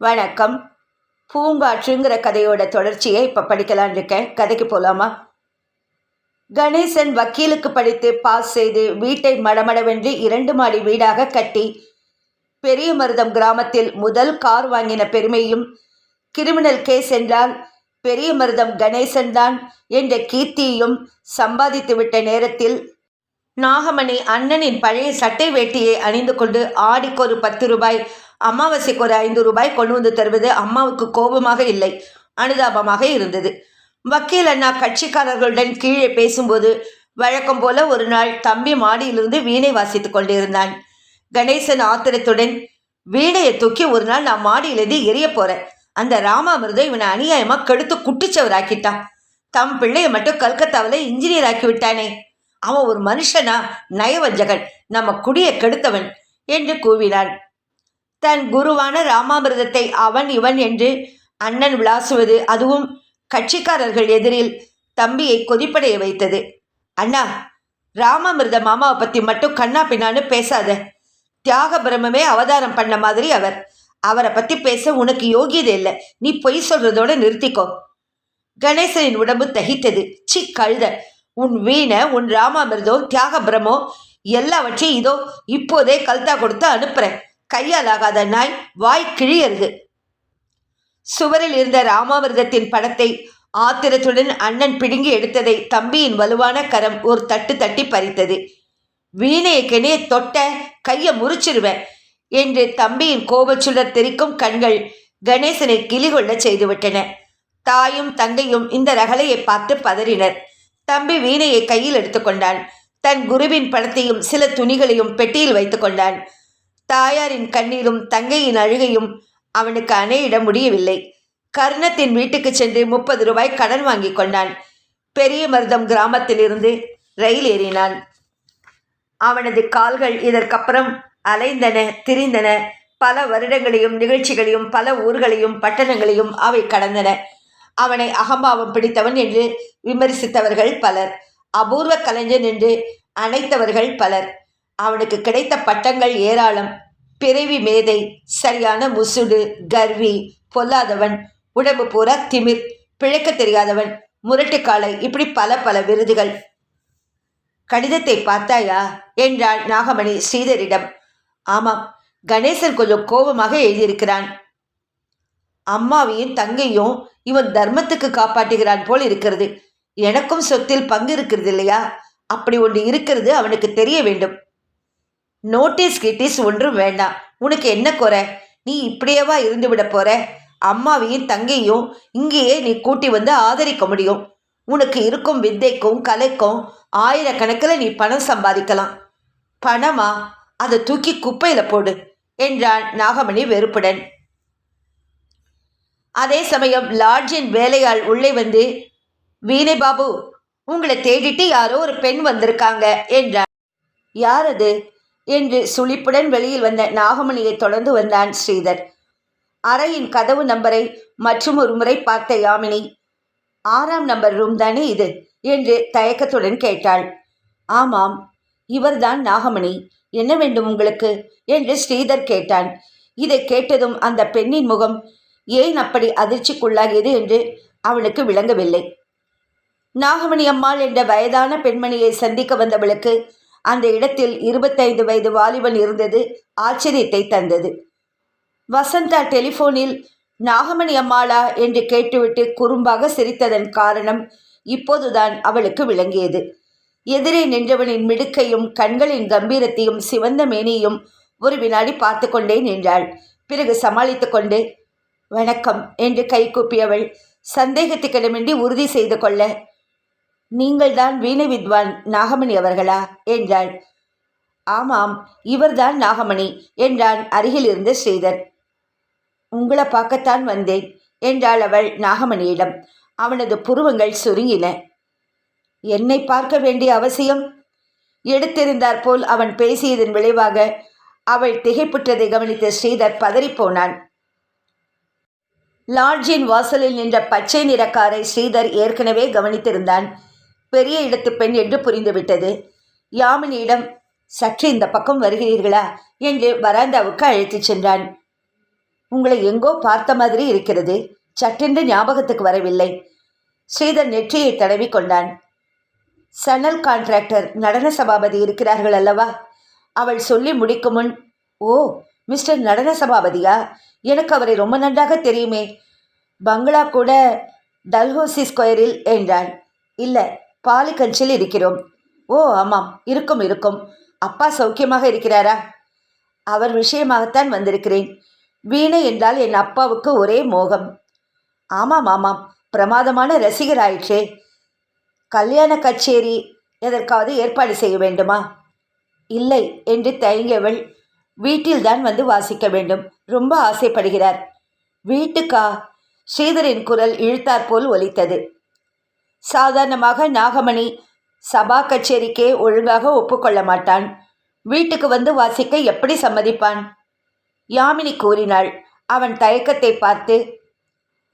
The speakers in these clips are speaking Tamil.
வணக்கம். பூங்காற்றுங்கிற கதையோட தொடர்ச்சியை இப்போ படிக்கலான் இருக்கேன். கதைக்கு போகலாமா கணேசன் வக்கீலுக்கு படித்து பாஸ் செய்து வீட்டை மடமடவென்று இரண்டு மாடி வீடாக கட்டி பெரிய மருதம் கிராமத்தில் முதல் கார் வாங்கின பெருமையும் கிரிமினல் கேஸ் என்றால் பெரிய மருதம் கணேசன் தான் என்ற கீர்த்தியையும் சம்பாதித்து விட்ட நேரத்தில் நாகமணி அண்ணனின் பழைய சட்டை வேட்டியை அணிந்து கொண்டு ஆடிக்கொரு பத்து ரூபாய் அமாவாசைக்கு ஒரு ஐந்து ரூபாய் கொண்டு வந்து தருவது அம்மாவுக்கு கோபமாக இல்லை அனுதாபமாக இருந்தது. வக்கீல் அண்ணா கட்சிக்காரர்களுடன் கீழே பேசும்போது வழக்கம் போல ஒரு நாள் தம்பி மாடியிலிருந்து வீணை வாசித்துக் கொண்டிருந்தான். கணேசன் ஆத்திரத்துடன் வீணையை தூக்கி ஒரு நாள் நான் மாடியிலிருந்து எரிய போறேன். அந்த ராமாமிர்தம் இவனை அநியாயமா கெடுத்து குட்டிச்சவராக்கிட்டான். தம் பிள்ளையை மட்டும் கல்கத்தாவில் இன்ஜினியர் ஆக்கி விட்டானே அவன் ஒரு மனுஷனா நயவஞ்சகன். நம்ம குடியை கெடுத்தவன் என்று கூவினான். தன் குருவான ராமாமிர்தத்தை அவன் இவன் என்று அண்ணன் விளாசுவது அதுவும் கட்சிக்காரர்கள் எதிரில் தம்பியை கொதிப்படைய வைத்தது. அண்ணா ராமாமிர்த மாமாவை பற்றி மட்டும் கண்ணா பின்னான்னு பேசாத. தியாக பிரம்மே அவதாரம் பண்ண மாதிரி அவர். அவரை பற்றி பேச உனக்கு யோகியதை இல்லை. நீ பொய் சொல்றதோட நிறுத்திக்கோ. கணேசனின் உடம்பு தகித்தது. சி கழுத. உன் வீணை உன் ராமாமிர்தம் தியாக பிரமோ எல்லாவற்றையும் இதோ இப்போதே கல்தா கொடுத்து அனுப்புறேன். கையால் ஆகாத நாய் வாய் கிழியறது. சுவரில் இருந்த ராமாமிர்தத்தின் படத்தை ஆத்திரத்துடன் அண்ணன் பிடுங்கி எடுத்ததை தம்பியின் வலுவான கரம் ஒரு தட்டு தட்டி பறித்தது. வீணையை கெனே தொட்ட கையை முறிச்சிருவேன் என்று தம்பியின் கோபச்சுடர் தெரிக்கும் கண்கள் கணேசனை கிளிகொள்ள செய்துவிட்டன. தாயும் தங்கையும் இந்த ரகலையை பார்த்து பதறினர். தம்பி வீணையை கையில் எடுத்துக்கொண்டான். தன் குருவின் படத்தையும் சில துணிகளையும் பெட்டியில் வைத்துக்கொண்டான். தாயாரின் கண்ணீரும் தங்கையின் அழுகையும் அவனுக்கு அணையிட முடியவில்லை. கர்ணத்தின் வீட்டுக்கு சென்று முப்பது ரூபாய் கடன் வாங்கி கொண்டான். பெரிய மருதம் கிராமத்திலிருந்து ரயில் ஏறினான். அவனது கால்கள் இதற்கப்புறம் அலைந்தன திரிந்தன. பல வருடங்களையும் நிகழ்ச்சிகளையும் பல ஊர்களையும் பட்டணங்களையும் அவை கடந்தன. அவனை அகம்பாவம் பிடித்தவன் என்று விமர்சித்தவர்கள் பலர். அபூர்வ கலைஞன் என்று அணைத்தவர்கள் பலர். அவனுக்கு கிடைத்த பட்டங்கள் ஏராளம். பிறவி மேதை சரியான முசுடு கர்வி பொல்லாதவன் உடம்பு பூரா திமிர் பிழைக்க தெரியாதவன் முரட்டுக்காலை இப்படி பல பல விருதுகள். கடிதத்தை பார்த்தாயா? என்றாள் நாகமணி ஸ்ரீதரிடம். ஆமாம் கணேசன் கொஞ்சம் கோபமாக எழுதியிருக்கிறான். அம்மாவையும் தங்கையும் இவன் தர்மத்துக்கு காப்பாற்றுகிறான் போல் இருக்கிறது. எனக்கும் சொத்தில் பங்கு இருக்கிறது இல்லையா? அப்படி ஒன்று இருக்கிறது அவனுக்கு தெரிய வேண்டும். நோட்டீஸ் கிட்டீஸ் ஒன்றும் வேண்டாம். உனக்கு என்ன குறை? நீ இப்படியேவா இருந்து விட போற? அம்மாவையும் தங்கையும் இங்கேயே நீ கூட்டி வந்து ஆதரிக்க முடியும். உனக்கு இருக்கும் வித்தைக்கும் கலைக்கும் ஆயிரக்கணக்கில் நீ பணம் சம்பாதிக்கலாம். பணமா? அதை தூக்கி குப்பையில் போடு என்றான் நாகமணி வெறுப்புடன். அதே சமயம் லாட்ஜின் வேலையாள் உள்ளே வந்து வீணை பாபு உங்களை தேடிட்டு யாரோ ஒரு பெண் வந்திருக்காங்க என்றார் யார் அது? என்று சுழிப்புடன் வெளியில் வந்த நாகமணியை தொடர்ந்து வந்தான் ஸ்ரீதர். அறையின் கதவு நம்பரை மற்றும் ஒரு முறை பார்த்த யாமினி ஆறாம் நம்பர் ரூம் தானே இது? என்று தயக்கத்துடன் கேட்டாள். ஆமாம் இவர்தான் நாகமணி. என்ன வேண்டும் உங்களுக்கு? என்று ஸ்ரீதர் கேட்டான். இதை கேட்டதும் அந்த பெண்ணின் முகம் ஏன் அப்படி அதிர்ச்சிக்குள்ளாகியது என்று அவனுக்கு விளங்கவில்லை. நாகமணி அம்மாள் என்ற வயதான பெண்மணியை சந்திக்க வந்தவளுக்கு அந்த இடத்தில் இருபத்தைந்து வயது வாலிபன் இருந்தது ஆச்சரியத்தை தந்தது. வசந்தா டெலிஃபோனில் நாகமணி அம்மாளா? என்று கேட்டுவிட்டு குறும்பாக சிரித்ததன் காரணம் இப்போதுதான் அவளுக்கு விளங்கியது. எதிரே நின்றவனின் மிடுக்கையும் கண்களின் கம்பீரத்தையும் சிவந்த மேனியும் ஒரு வினாடி பார்த்து கொண்டே நின்றாள். பிறகு சமாளித்து கொண்டு வணக்கம் என்று கைகூப்பியவள் சந்தேகத்துக்கிடமின்றி உறுதி செய்து கொள்ள நீங்கள்தான் வீணை வித்வான் நாகமணி அவர்களா? என்றாள். ஆமாம் இவர்தான் நாகமணி என்றான் அருகில் இருந்த ஸ்ரீதர். உங்களை பார்க்கத்தான் வந்தேன் என்றாள் அவள் நாகமணியிடம். அவனது புருவங்கள் சுருங்கின. என்னை பார்க்க வேண்டிய அவசியம்? எடுத்திருந்தார் போல் அவன் பேசியதன் விளைவாக அவள் திகைப்புற்றதை கவனித்த ஸ்ரீதர் பதறிப்போனான். லாட்ஜின் வாசலில் நின்ற பச்சை நிற காரை ஸ்ரீதர் ஏற்கனவே கவனித்திருந்தான். பெரிய இடத்து பெண் என்று புரிந்துவிட்டது. யாமினியிடம் சற்று இந்த பக்கம் வருகிறீர்களா? என்று வராந்தாவுக்கு அழைத்துச் சென்றான். உங்களை எங்கோ பார்த்த மாதிரி இருக்கிறது. சட்டென்று ஞாபகத்துக்கு வரவில்லை. ஸ்ரீதர் நெற்றியை தடவி கொண்டான். சனல் கான்ட்ராக்டர் நடன சபாபதி இருக்கிறார்கள் அல்லவா? அவள் சொல்லி முடிக்கும் முன் ஓ மிஸ்டர் நடன சபாபதியா? எனக்கு அவரை ரொம்ப நன்றாக தெரியுமே. பங்களா கூட டல்ஹோசி ஸ்கொயரில் என்றான். இல்லை பாலிகஞ்சில் இருக்கிறோம். ஓ ஆமாம். இருக்கும் இருக்கும். அப்பா சௌக்கியமாக இருக்கிறாரா? அவர் விஷயமாகத்தான் வந்திருக்கிறேன். வீணை என்றால் என் அப்பாவுக்கு ஒரே மோகம். ஆமாம் ஆமாம். பிரமாதமான ரசிகர் ஆயிற்றே. கல்யாண கச்சேரி எதற்காவது ஏற்பாடு செய்ய வேண்டுமா? இல்லை என்று தயங்கியவள் வீட்டில்தான் வந்து வாசிக்க வேண்டும். ரொம்ப ஆசைப்படுகிறார். வீட்டுக்கா? ஸ்ரீதரின் குரல் இழுத்தாற்போல் ஒலித்தது. சாதாரணமாக நாகமணி சபா கச்சேரிக்கே ஒழுங்காக ஒப்புக்கொள்ள மாட்டான். வீட்டுக்கு வந்து வாசிக்க எப்படி சம்மதிப்பான்? யாமினி கூறினாள். அவன் தயக்கத்தை பார்த்து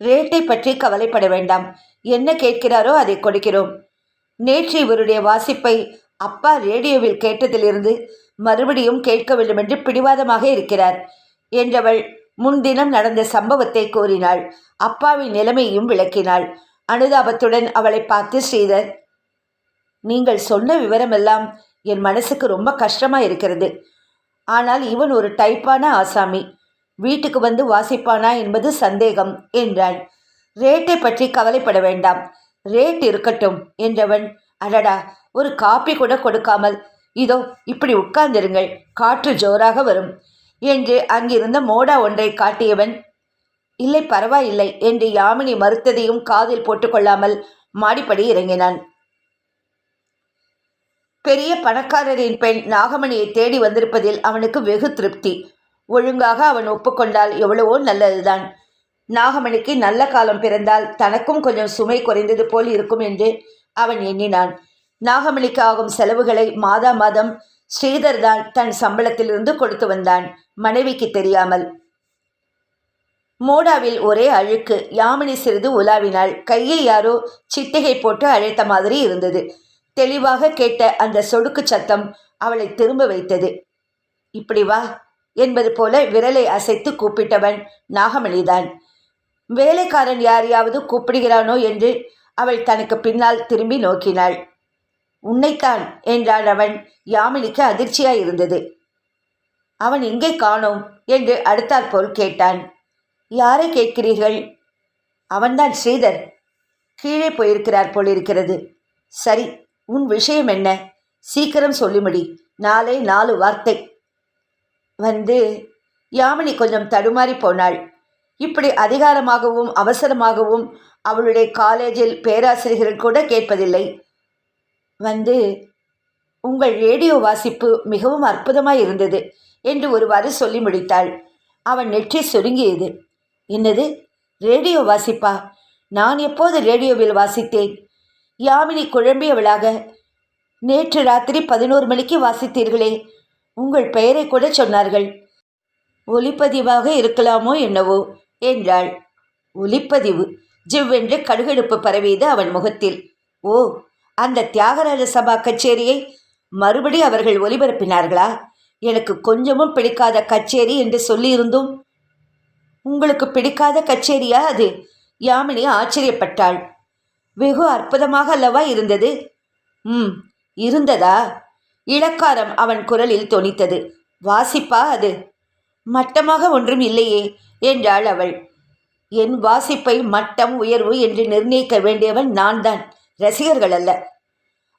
ரேட்டை பற்றி கவலைப்பட வேண்டாம். என்ன கேட்கிறாரோ அதை கொடுக்கிறோம். நேற்று இவருடைய வாசிப்பை அப்பா ரேடியோவில் கேட்டதிலிருந்து மறுபடியும் கேட்க வேண்டும் என்று பிடிவாதமாக இருக்கிறார் என்றவள் முன்தினம் நடந்த சம்பவத்தை கூறினாள். அப்பாவின் நிலைமையும் விளக்கினாள். அனுதாபத்துடன் அவளை பார்த்து ஸ்ரீதர் நீங்கள் சொன்ன விவரமெல்லாம் என் மனசுக்கு ரொம்ப கஷ்டமாக இருக்கிறது. ஆனால் இவன் ஒரு டைப்பான ஆசாமி. வீட்டுக்கு வந்து வாசிப்பானா என்பது சந்தேகம் என்றாள். ரேட்டை பற்றி கவலைப்பட வேண்டாம். ரேட் இருக்கட்டும் என்றவன். அடடா ஒரு காப்பி கூட கொடுக்காமல் இதோ இப்படி உட்கார்ந்திருங்கள். காற்று ஜோராக வரும் என்று அங்கிருந்த மோடா ஒன்றை காட்டியவன் இல்லை பரவாயில்லை என்று யாமினி மறுத்ததையும் காதில் போட்டுக்கொள்ளாமல் மாடிப்படி இறங்கினான். பெரிய பணக்காரரின் பெண் நாகமணியை தேடி வந்திருப்பதில் அவனுக்கு வெகு திருப்தி. ஒழுங்காக அவன் ஒப்புக்கொண்டால் எவ்வளவோ நல்லதுதான். நாகமணிக்கு நல்ல காலம் பிறந்தால் தனக்கும் கொஞ்சம் சுமை குறைந்தது போல் இருக்கும் என்று அவன் எண்ணினான். நாகமணிக்கு ஆகும் செலவுகளை மாதா மாதம் ஸ்ரீதர் தான் தன் சம்பளத்திலிருந்து கொடுத்து வந்தான் மனைவிக்கு தெரியாமல். மோடாவில் ஒரே அழுக்கு. யாமினி சிறிது உலாவினாள். கையை யாரோ சிட்டிகை போட்டு அழைத்த மாதிரி இருந்தது. தெளிவாக கேட்ட அந்த சொடுக்கு சத்தம் அவளை திரும்ப வைத்தது. இப்படி வா என்பது போல விரலை அசைத்து கூப்பிட்டவன் நாகமணிதான். வேலைக்காரன் யாரையாவது கூப்பிடுகிறானோ என்று அவள் தனக்கு பின்னால் திரும்பி நோக்கினாள். உன்னைத்தான் என்றான் அவன். யாமினிக்கு அதிர்ச்சியாயிருந்தது அவன் எங்கே காணோம் என்று அடுத்தாற்போல் கேட்டான். யாரை கேட்கிறீர்கள்? அவன்தான் ஸ்ரீதர். கீழே போயிருக்கிறார் போல் இருக்கிறது சரி உன் விஷயம் என்ன? சீக்கிரம் சொல்லிமுடி நாளை நாலு வார்த்தை. வந்து யாமினி கொஞ்சம் தடுமாறி போனாள். இப்படி அதிகாரமாகவும் அவசரமாகவும் அவளுடைய காலேஜில் பேராசிரியர்கள் கூட கேட்பதில்லை. வந்து உங்கள் ரேடியோ வாசிப்பு மிகவும் அற்புதமாய் இருந்தது என்று ஒருவாறு சொல்லி முடித்தாள். அவன் நெற்றி சுருங்கியது. என்னது? ரேடியோ வாசிப்பா? நான் எப்போது ரேடியோவில் வாசித்தேன்? யாமினி குழம்பியவளாக. நேற்று ராத்திரி பதினோரு மணிக்கு வாசித்தீர்களே. உங்கள் பெயரை கூட சொன்னார்கள். ஒலிப்பதிவாக இருக்கலாமோ என்னவோ? என்றாள். ஒலிப்பதிவு ஜிவ்வென்று கடுகெடுப்பு பரவியது அவன் முகத்தில். ஓ அந்த தியாகராஜ சபா கச்சேரியை மறுபடி அவர்கள் ஒலிபரப்பினார்களா எனக்கு கொஞ்சமும் பிடிக்காத கச்சேரி என்று சொல்லியிருந்தும் உங்களுக்கு பிடிக்காத கச்சேரியா அது? யாமினி ஆச்சரியப்பட்டாள். வெகு அற்புதமாக அல்லவா இருந்தது? ம் இருந்ததா? இளக்காரம் அவன் குரலில் தொனித்தது. வாசிப்பா அது? மட்டமாக ஒன்றும் இல்லையே என்றாள் அவள். என் வாசிப்பை மட்டம் உயர்வு என்று நிர்ணயிக்க வேண்டியவன் நான் தான் ரசிகர்கள் அல்ல.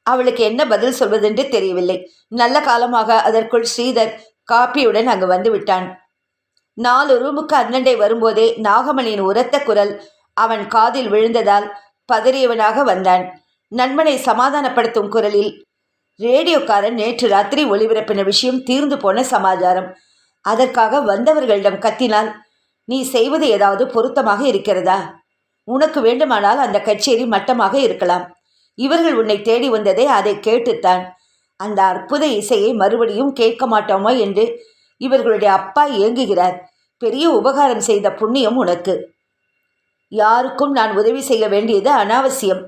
அவளுக்கு என்ன பதில் சொல்வதென்று தெரியவில்லை. நல்ல காலமாக அதற்குள் ஸ்ரீதர் காப்பியுடன் அங்கு வந்து விட்டான் நாலு ரூமுக்கு அண்ணண்டை வரும்போதே நாகமணியின் உரத்த குரல் அவன் காதில் விழுந்ததால் பதறியவனாக வந்தான். நண்பனை சமாதானப்படுத்தும் குரலில் ரேடியோக்காரன் நேற்று ராத்திரி ஒளிபரப்பின விஷயம் தீர்ந்து போன சமாச்சாரம். அதற்காக வந்தவர்களிடம் கத்தினால் நீ செய்வது ஏதாவது பொருத்தமாக இருக்கிறதா? உனக்கு வேண்டுமானால் அந்த கச்சேரி மட்டமாக இருக்கலாம். இவர்கள் உன்னை தேடி வந்ததே அதை கேட்டுத்தான். அந்த அற்புத இசையை மறுபடியும் கேட்க மாட்டோமா? என்று இவர்களுடைய அப்பா ஏங்குகிறார். பெரிய உபகாரம் செய்த புண்ணியம் உனக்கு. யாருக்கும் நான் உதவி செய்ய வேண்டியது அனாவசியம்.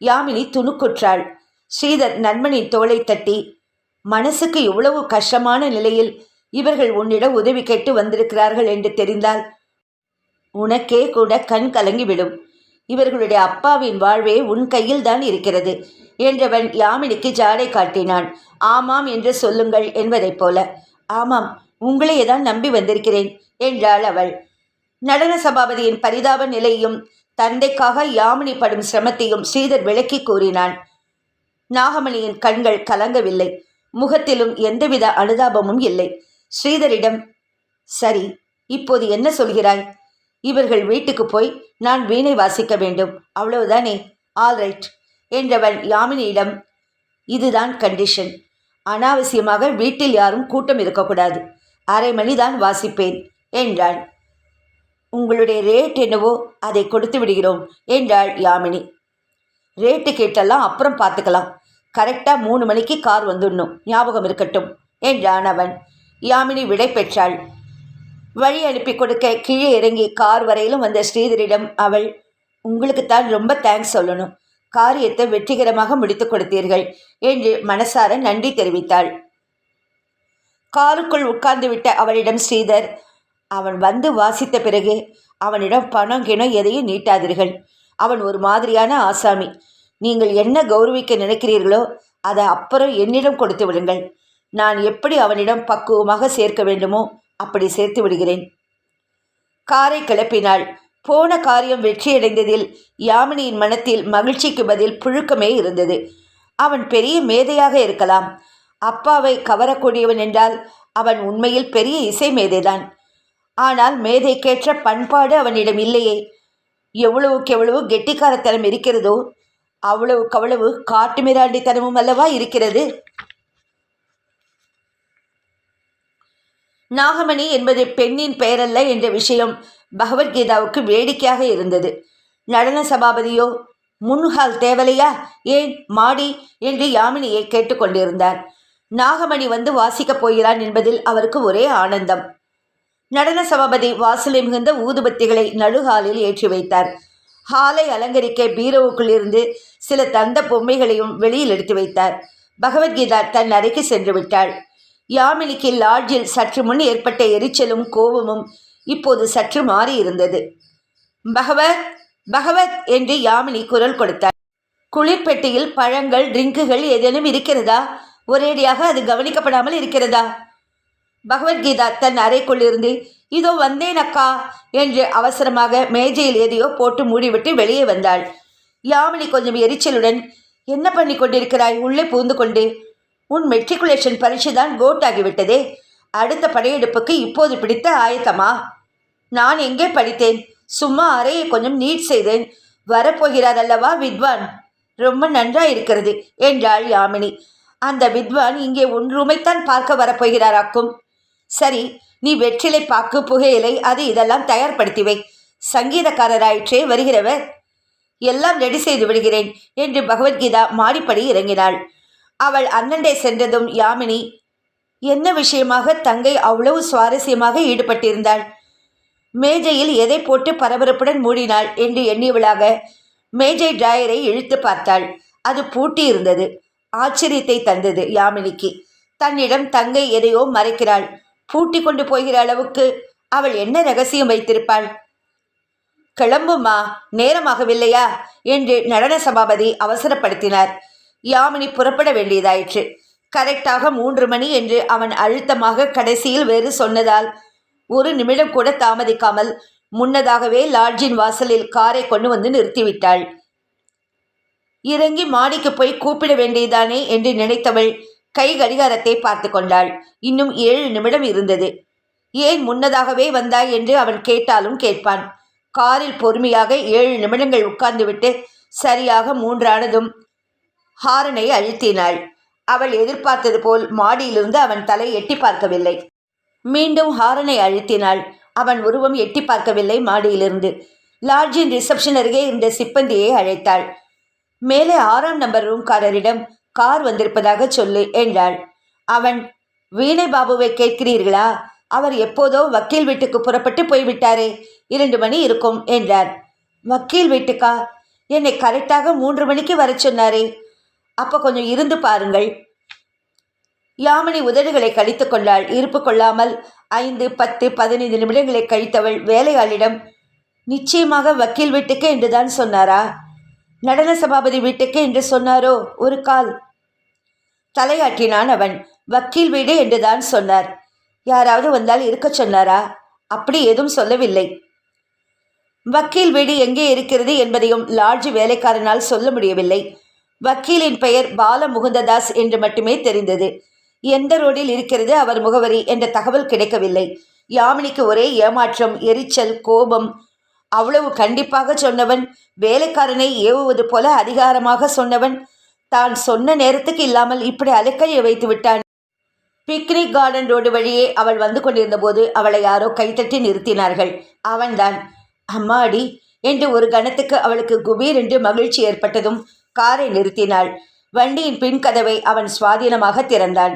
யாமினி துணுக்குற்றாள். ஸ்ரீதர் நண்பனின் தோளை தட்டி மனசுக்கு இவ்வளவு கஷ்டமான நிலையில் இவர்கள் உன்னிடம் உதவி கேட்டு வந்திருக்கிறார்கள் என்று தெரிந்தால் உனக்கே கூட கண் கலங்கிவிடும் இவர்களுடைய அப்பாவின் வாழ்வே உன் கையில் தான் இருக்கிறது என்றவன் யாமினிக்கு ஜாடை காட்டினான். ஆமாம் என்று சொல்லுங்கள் என்பதைப் போல ஆமாம் உங்களையே தான் நம்பி வந்திருக்கிறேன் என்றாள் அவள். நடன சபாபதியின் பரிதாப நிலையும் தந்தைக்காக யாமினி படும் சிரமத்தையும் ஸ்ரீதர் விளக்கி கூறினான். நாகமணியின் கண்கள் கலங்கவில்லை முகத்திலும் எந்தவித அனுதாபமும் இல்லை. ஸ்ரீதரிடம் சரி இப்போது என்ன சொல்கிறாய்? இவர்கள் வீட்டுக்கு போய் நான் வீணை வாசிக்க வேண்டும் அவ்வளவுதானே? ஆல்ரைட் என்றவன் யாமினியிடம் இதுதான் கண்டிஷன். அனாவசியமாக வீட்டில் யாரும் கூட்டம் இருக்கக்கூடாது அரை மணிதான் வாசிப்பேன் என்றாள். உங்களுடைய ரேட் என்னவோ அதை கொடுத்து விடுகிறோம் என்றாள் யாமினி. ரேட்டு கேட்டெல்லாம் அப்புறம் பார்த்துக்கலாம். கரெக்டாக மூணு மணிக்கு கார் வந்துடணும். ஞாபகம் இருக்கட்டும் என்றான் அவன். யாமினி விடை பெற்றாள். வழி அனுப்பி கொடுக்க கீழே இறங்கி கார் வரையிலும் வந்த ஸ்ரீதரிடம் அவள் உங்களுக்குத்தான் ரொம்ப தேங்க்ஸ் சொல்லணும். காரியத்தை வெற்றிகரமாக முடித்துக் கொடுத்தீர்கள் என்று மனசார நன்றி தெரிவித்தாள். காருக்குள் உட்கார்ந்துவிட்ட அவளிடம் ஸ்ரீதர் அவன் வந்து வாசித்த பிறகு அவனிடம் பணம் கிணம் எதையும் நீட்டாதீர்கள். அவன் ஒரு மாதிரியான ஆசாமி. நீங்கள் என்ன கௌரவிக்க நினைக்கிறீர்களோ அதை அப்புறம் என்னிடம் கொடுத்து விடுங்கள். நான் எப்படி அவனிடம் பக்குவமாக சேர்க்க வேண்டுமோ அப்படி சேர்த்து விடுகிறேன். காரை கிளப்பினாள். போன காரியம் வெற்றியடைந்ததில் யாமினியின் மனத்தில் மகிழ்ச்சிக்கு பதில் புழுக்கமே இருந்தது. அவன் பெரிய மேதையாக இருக்கலாம். அப்பாவை கவரக்கூடியவன் என்றால் அவன் உண்மையில் பெரிய இசை மேதைதான். ஆனால் மேதைக்கேற்ற பண்பாடு அவனிடம் இல்லையே. எவ்வளவுக்கு எவ்வளவு கெட்டிக்காரத்தனம் இருக்கிறதோ அவ்வளவுக்கு அவ்வளவு காட்டுமிராண்டித்தனமும் அல்லவா இருக்கிறது? நாகமணி என்பது பெண்ணின் பெயரல்ல என்ற விஷயம் பகவத்கீதாவுக்கு வேடிக்கையாக இருந்தது. நடன சபாபதியோ முன்ஹால் தேவலையா ஏன் மாடி என்று யாமினியை கேட்டுக்கொண்டிருந்தார் நாகமணி வந்து வாசிக்கப் போகிறான் என்பதில் அவருக்கு ஒரே ஆனந்தம். நடன சபாபதி வாசலில் மிகுந்த ஊதுபத்திகளை நடுஹாலில் ஏற்றி வைத்தார். ஹாலை அலங்கரிக்க பீரோவுக்குள் இருந்து சில தந்த பொம்மைகளையும் வெளியில் எடுத்து வைத்தார். பகவத்கீதா தன் அறைக்கு சென்று விட்டாள். யாமினிக்கு லாட்ஜில் சற்று முன் ஏற்பட்ட எரிச்சலும் கோபமும் இப்போது சற்று மாறி இருந்தது பகவத் பகவத் என்று யாமினி குரல் கொடுத்தார் குளிர்பெட்டியில் பழங்கள் ட்ரிங்குகள் ஏதேனும் இருக்கிறதா? ஒரேடியாக அது கவனிக்கப்படாமல் இருக்கிறதா? பகவத்கீதா தன் அறைக்குள்ளிருந்து இதோ வந்தேன் அக்கா என்று அவசரமாக மேஜையில் எதையோ போட்டு மூடிவிட்டு வெளியே வந்தாள். யாமினி கொஞ்சம் எரிச்சலுடன் என்ன பண்ணி கொண்டிருக்கிறாய்? உள்ளே பூந்து கொண்டு உன் மெட்ரிகுலேஷன் பரீட்சை தான் கோட் ஆகிவிட்டதே அடுத்த படையெடுப்புக்கு இப்போது பிடித்த ஆயத்தமா? நான் எங்கே படித்தேன்? சும்மா அறையை கொஞ்சம் நீட் செய்தேன். வரப்போகிறார் அல்லவா வித்வான்? ரொம்ப நன்றாக இருக்கிறது என்றாள் யாமினி. அந்த வித்வான் இங்கே உன் ரூமைத்தான் பார்க்க வரப்போகிறாராக்கும். சரி நீ வெற்றிலை பாக்கு புகையிலை அது இதெல்லாம் தயார்படுத்தி வை சங்கீதக்காரராயிற்றே வருகிறவர். எல்லாம் ரெடி செய்து விடுகிறேன் என்று பகவத்கீதா மாடிப்படி இறங்கினாள். அவள் அண்ணண்டே சென்றதும் யாமினி என்ன விஷயமாக தங்கை அவ்வளவு சுவாரஸ்யமாக ஈடுபட்டிருந்தாள்? மேஜையில் எதை போட்டு பரபரப்புடன் மூடினாள்? என்று எண்ணியவளாக மேஜை டிராயரை இழுத்து பார்த்தாள். அது பூட்டி இருந்தது ஆச்சரியத்தை தந்தது யாமினிக்கு. தன்னிடம் தங்கை எதையோ மறைக்கிறாள். பூட்டி கொண்டு போகிற அளவுக்கு அவள் என்ன ரகசியம் வைத்திருப்பாள்? கிளம்புமா நேரமாகவில்லையா? என்று நடன சபாபதி அவசரப்படுத்தினார். யாமினி புறப்பட வேண்டியதாயிற்று. கரெக்டாக மூன்று மணி என்று அவன் அழுத்தமாக கடைசியில் வேறு சொன்னதால் ஒரு நிமிடம் கூட தாமதிக்காமல் முன்னதாகவே லாட்ஜின் வாசலில் காரை கொண்டு வந்து நிறுத்திவிட்டாள். இறங்கி மாடிக்கு போய் கூப்பிட வேண்டியதானே? என்று நினைத்தவள் கை கடிகாரத்தை பார்த்து கொண்டாள். இன்னும் ஏழு நிமிடம் இருந்தது. ஏன் முன்னதாகவே வந்தாய்? என்று அவன் கேட்டாலும் கேட்பான். காரில் பொறுமையாக ஏழு நிமிடங்கள் உட்கார்ந்துவிட்டு சரியாக மூன்றானதும் ஹாரனை அழுத்தினாள். அவள் எதிர்பார்த்தது போல் மாடியிலிருந்து அவன் தலை எட்டி பார்க்கவில்லை. மீண்டும் ஹாரனை அழுத்தினாள். அவன் உருவம் எட்டி பார்க்கவில்லை மாடியிலிருந்து. லாட்ஜின் ரிசப்ஷன் அருகே இருந்த சிப்பந்தியை அழைத்தாள். மேலே ஆறாம் நம்பர் ரூம்காரரிடம் கார் வந்திருப்பதாக சொல்லு என்றாள். அவன் வீணை பாபுவை கேட்கிறீர்களா? அவர் எப்போதோ வக்கீல் வீட்டுக்கு புறப்பட்டு போய்விட்டாரே இரண்டு மணி இருக்கும் என்றார். வக்கீல் வீட்டுக்கா? என்னை கரெக்டாக மூன்று மணிக்கு வர சொன்னாரே அப்போ கொஞ்சம் இருந்து பாருங்கள். யாமினி உதடுகளை கழித்து கொண்டாள். இருப்பு கொள்ளாமல் ஐந்து பத்து பதினைந்து நிமிடங்களை கழித்தவள் வேலையாளிடம் நிச்சயமாக வக்கீல் வீட்டுக்கு என்றுதான் சொன்னாரா? நடன சபாபதி வீட்டுக்கு என்று சொன்னாரோ? ஒரு கால். தலையாட்டினான் அவன். வக்கீல் வீடு என்றுதான் சொன்னார். யாராவது வந்தால் இருக்கச் சொன்னாரா? அப்படி ஏதும் சொல்லவில்லை. வக்கீல் வீடு எங்கே இருக்கிறது என்பதையும் லாட்ஜ் வேலைக்காரனால் சொல்ல முடியவில்லை. வக்கீலின் பெயர் பால முகுந்ததாஸ் என்று மட்டுமே தெரிந்தது. எந்த ரோடில் இருக்கிறது அவர் முகவரி என்ற தகவல் கிடைக்கவில்லை. யாமினிக்கு ஒரே ஏமாற்றம் எரிச்சல் கோபம். அவ்வளவு கண்டிப்பாக சொன்னவன் வேலைக்காரனை ஏவுவது போல அதிகாரமாக சொன்னவன் தான் சொன்ன நேரத்துக்கு இல்லாமல் இப்படி அலைக்கழிய வைத்து விட்டான். பிக்னிக் கார்டன் ரோடு வழியே அவள் வந்து கொண்டிருந்த போது அவளை யாரோ கைத்தட்டி நிறுத்தினார்கள். அவன்தான் அம்மாடி என்று ஒரு கணத்துக்கு அவளுக்கு குபீர் என்று மகிழ்ச்சி ஏற்பட்டதும் காரை நிறுத்தினாள். வண்டியின் பின் கதவை அவன் சுவாதீனமாக திறந்தான்.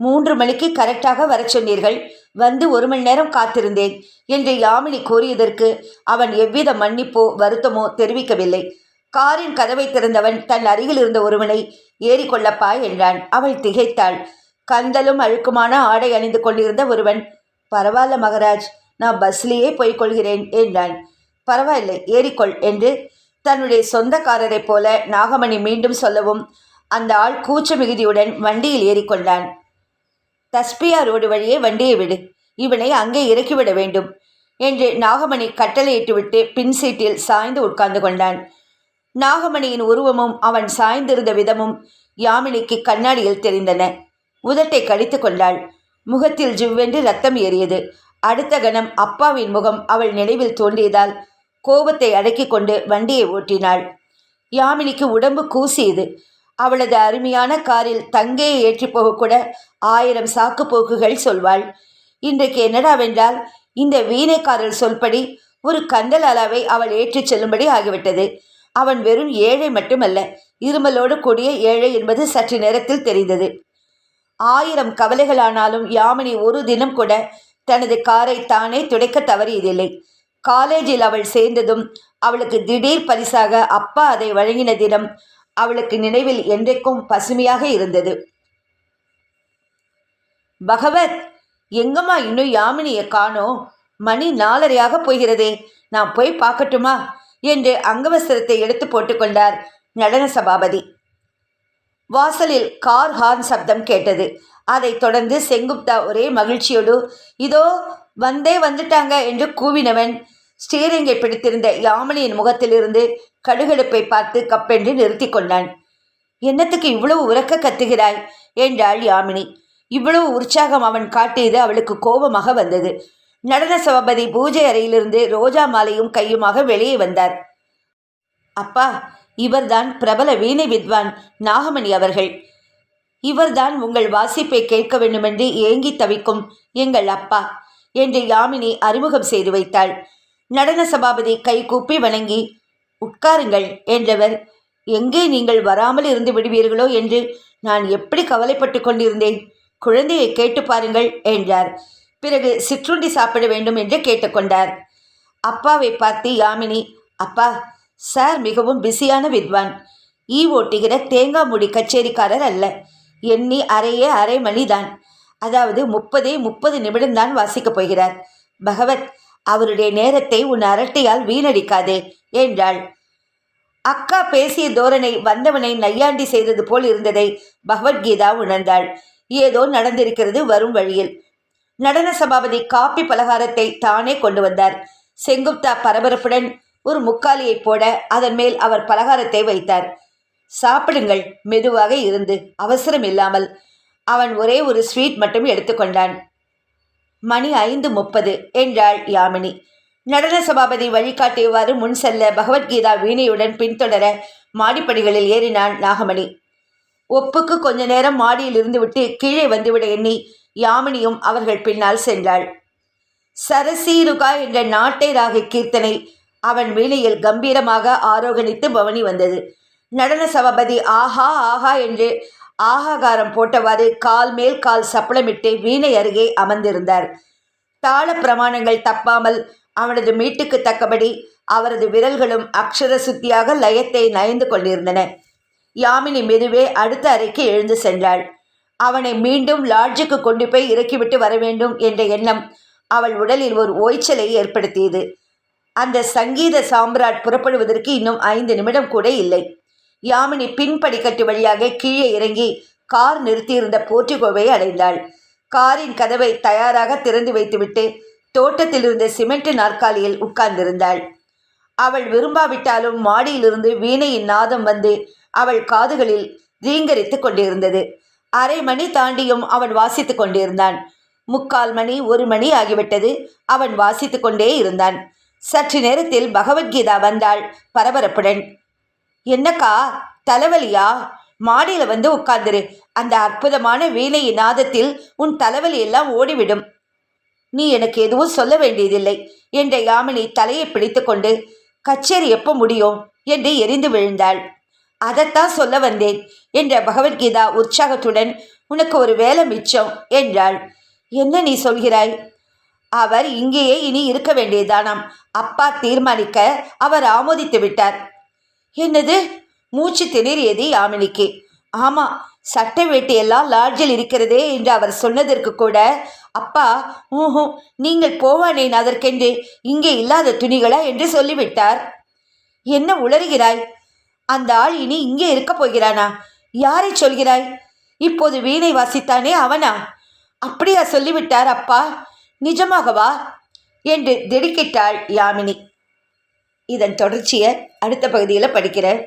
மூன்று மணிக்கு கரெக்டாக வர சொன்னீர்கள். வந்து ஒரு மணி நேரம் காத்திருந்தேன் என்று யாமினி கூறியதற்கு அவன் எவ்வித மன்னிப்போ வருத்தமோ தெரிவிக்கவில்லை. காரின் கதவை திறந்தவன் தன் அருகில் இருந்த ஒருவனை ஏறிக்கொள்ளப்பா என்றான். அவள் திகைத்தாள். கந்தலும் அழுக்குமான ஆடை அணிந்து கொண்டிருந்த ஒருவன் பரவாயில்ல மகராஜ் நான் பஸ்லேயே போய்க்கொள்கிறேன் என்றான். பரவாயில்லை ஏறிக்கொள் என்று தன்னுடைய சொந்தக்காரரைப் போல நாகமணி மீண்டும் சொல்லவும் அந்த ஆள் கூச்ச மிகுதியுடன் வண்டியில் ஏறிக்கொண்டான். தஸ்பியா ரோடு வழியே வண்டியை விடு. இவனை அங்கே இறக்கிவிட வேண்டும் என்று நாகமணி கட்டளையிட்டுவிட்டு பின் சீட்டில் சாய்ந்து உட்கார்ந்து கொண்டான். நாகமணியின் உருவமும் அவன் சாய்ந்திருந்த விதமும் யாமினிக்கு கண்ணாடியில் தெரிந்தன. உதட்டை கடித்து கொண்டாள். முகத்தில் ஜிவ்வென்று ரத்தம் ஏறியது. அடுத்த கணம் அப்பாவின் முகம் அவள் நினைவில் தோன்றியதால் கோபத்தை அடக்கிக் கொண்டு வண்டியை ஓட்டினாள். யாமினிக்கு உடம்பு கூசியது. அவளது அருமையான காரில் தங்கையை ஏற்றி போகக்கூட ஆயிரம் சாக்கு போக்குகள் சொல்வாள். இன்றைக்கு என்னடாவென்றால் இந்த வீணைக்காரர் சொல்படி ஒரு கந்தலாலாவை அவள் ஏற்றிச் செல்லும்படி ஆகிவிட்டது. அவன் வெறும் ஏழை மட்டுமல்ல இருமலோடு கூடிய ஏழை என்பது சற்று நேரத்தில் தெரிந்தது. ஆயிரம் கவலைகளானாலும் யாமினி ஒரு தினம் கூட தனது காரை தானே துடைக்க தவறியதில்லை. காலேஜில் அவள் சேர்ந்ததும் அவளுக்கு திடீர் பரிசாக அப்பா அதை வழங்கின தினம் அவளுக்கு நினைவில் என்றைக்கும் பசுமையாக இருந்தது. பகவத் எங்கம்மா இன்னும் யாமினியை காணோம் மணி நாலரையாக போகிறதே. நான் போய் பார்க்கட்டுமா? என்று அங்கவஸ்திரத்தை எடுத்து போட்டுக்கொண்டார் நடன சபாபதி. வாசலில் கார் ஹார்ன் சப்தம் கேட்டது. அதைத் தொடர்ந்து செங்குப்தா ஒரே மகிழ்ச்சியோடு இதோ வந்தே வந்துட்டாங்க என்று கூவினவன் ஸ்டீரிங்கை பிடித்திருந்த யாமினியின் முகத்திலிருந்து கடுகடுப்பை பார்த்து கப்பென்று நிறுத்தி கொண்டான். என்னத்துக்கு இவ்வளவு உறக்க கத்துகிறாய்? என்றாள் யாமினி. இவ்வளவு உற்சாகம் அவன் காட்டியது அவளுக்கு கோபமாக வந்தது. நடன சபாபதி பூஜை அறையிலிருந்து ரோஜா மாலையும் கையுமாக வெளியே வந்தார். அப்பா இவர்தான் பிரபல வீணை வித்வான் நாகமணி அவர்கள். இவர்தான் உங்கள் வாசிப்பை கேட்க வேண்டுமென்று ஏங்கி தவிக்கும் எங்கள் அப்பா என்று யாமினி அறிமுகம் செய்து வைத்தாள். நடன சபாபதி கை கூப்பி வணங்கி உட்காருங்கள் என்றவர் எங்கே நீங்கள் வராமல் இருந்து விடுவீர்களோ என்று நான் எப்படி கவலைப்பட்டு கொண்டிருந்தேன்? குழந்தையை கேட்டு பாருங்கள் என்றார். பிறகு சிற்றுண்டி சாப்பிட வேண்டும் என்று கேட்டுக்கொண்டார் அப்பாவை பார்த்து யாமினி அப்பா சார் மிகவும் பிஸியான வித்வான். ஈ ஓட்டுகிற தேங்காய் முடி கச்சேரிக்காரர் அல்ல. எண்ணி அரையே அரை மணிதான். அதாவது முப்பதே முப்பது நிமிடம்தான் வாசிக்கப் போகிறார். பகவத் அவருடைய நேரத்தை உன் அரட்டையால் வீணடிக்காதே என்றாள். அக்கா பேசிய தோரணை வந்தவனை நையாண்டி செய்தது போல் இருந்ததை பகவத்கீதா உணர்ந்தாள். ஏதோ நடந்திருக்கிறது வரும் வழியில். நடன சபாபதி காப்பி பலகாரத்தை தானே கொண்டு வந்தார். செங்குப்தா பரபரப்புடன் ஒரு முக்காலியை போட அதன் மேல் அவர் பலகாரத்தை வைத்தார். சாப்பிடுங்கள் மெதுவாக இருந்து அவசரம் இல்லாமல். அவன் ஒரே ஒரு ஸ்வீட் மட்டும் எடுத்துக்கொண்டான். மணி ஐந்து முப்பது என்றாள் யாமினி. நடன சபாபதி வழிகாட்டியவாறு முன் செல்ல பகவத்கீதா வீணையுடன் பின்தொடர மாடிப்படிகளில் ஏறினான் நாகமணி. ஒப்புக்கு கொஞ்ச நேரம் மாடியில் இருந்துவிட்டு கீழே வந்துவிட எண்ணி யாமினியும் அவர்கள் பின்னால் சென்றாள். சரசீருகா என்ற நாட்டை ராக கீர்த்தனை அவன் வீணையில் கம்பீரமாக ஆரோகணித்து பவனி வந்தது. நடன சபாபதி ஆஹா ஆஹா என்று ஆகாகாரம் போட்டவாறு கால் மேல் கால் சப்பளமிட்டு வீணை அருகே அமர்ந்திருந்தார். தாள பிரமாணங்கள் தப்பாமல் அவனது மீட்டுக்கு தக்கபடி அவரது விரல்களும் அக்ஷர சுத்தியாக லயத்தை நயந்து கொண்டிருந்தன. யாமினி மெதுவே அடுத்த அறைக்கு எழுந்து சென்றாள். அவனை மீண்டும் லாட்ஜுக்கு கொண்டு போய் இறக்கிவிட்டு வர வேண்டும் என்ற எண்ணம் அவள் உடலில் ஒரு ஓய்ச்சலை ஏற்படுத்தியது. அந்த சங்கீத சாம்ராட் புறப்படுவதற்கு இன்னும் ஐந்து நிமிடம் கூட இல்லை. யாமினி பின்படிக்கட்டு வழியாக கீழே இறங்கி கார் நிறுத்தியிருந்த போர்ட்டிகோவை அடைந்தாள். காரின் கதவை தயாராக திறந்து வைத்துவிட்டு தோட்டத்தில் இருந்த சிமெண்ட் நாற்காலியில் உட்கார்ந்திருந்தாள். அவள் விரும்பாவிட்டாலும் மாடியிலிருந்து வீணையின் நாதம் வந்து அவள் காதுகளில் ரீங்கரித்து கொண்டிருந்தது. அரை மணி தாண்டியும் அவன் வாசித்து கொண்டிருந்தான். முக்கால் மணி ஒரு மணி ஆகிவிட்டது. அவன் வாசித்து கொண்டே இருந்தான். சற்று நேரத்தில் பகவத்கீதா வந்தாள் பரபரப்புடன். என்னக்கா தலைவலியா? மாடியில வந்து உட்கார்ந்துரு. அந்த அற்புதமான வீணையின் நாதத்தில் உன் தலைவலி எல்லாம் ஓடிவிடும். நீ எனக்கு எதுவும் சொல்ல வேண்டியதில்லை என்ற யாமினி தலையை பிடித்துக்கொண்டு கச்சேரி எப்போ முடியும்? என்று எரிந்து விழுந்தாள். அதைத்தான் சொல்ல வந்தேன் என்ற பகவத்கீதா உற்சாகத்துடன் உனக்கு ஒரு வேலை மிச்சம் என்றாள். என்ன நீ சொல்கிறாய்? அவர் இங்கேயே இனி இருக்க வேண்டியதானாம். அப்பா தீர்மானிக்க அவர் ஆமோதித்து விட்டார். என்னது? மூச்சு திணறியது யாமினிக்கு. ஆமா சட்டை வேட்டையெல்லாம் லாட்ஜில் இருக்கிறதே என்று அவர் சொன்னதற்கு கூட அப்பா ஊஹும் நீங்கள் போவானேன் அதற்கென்று இங்கே இல்லாத துணிகளா என்று சொல்லிவிட்டார். என்ன உளறுகிறாய்? அந்த ஆள் இனி இங்கே இருக்கப் போகிறானா? யாரை சொல்கிறாய்? இப்போது வீணை வாசித்தானே அவனா? அப்படியா சொல்லிவிட்டார் அப்பா. நிஜமாகவா? என்று திடுக்கிட்டாள் யாமினி. இதன் தொடர்ச்சியை அடுத்த பகுதியில் படிக்கிறேன்.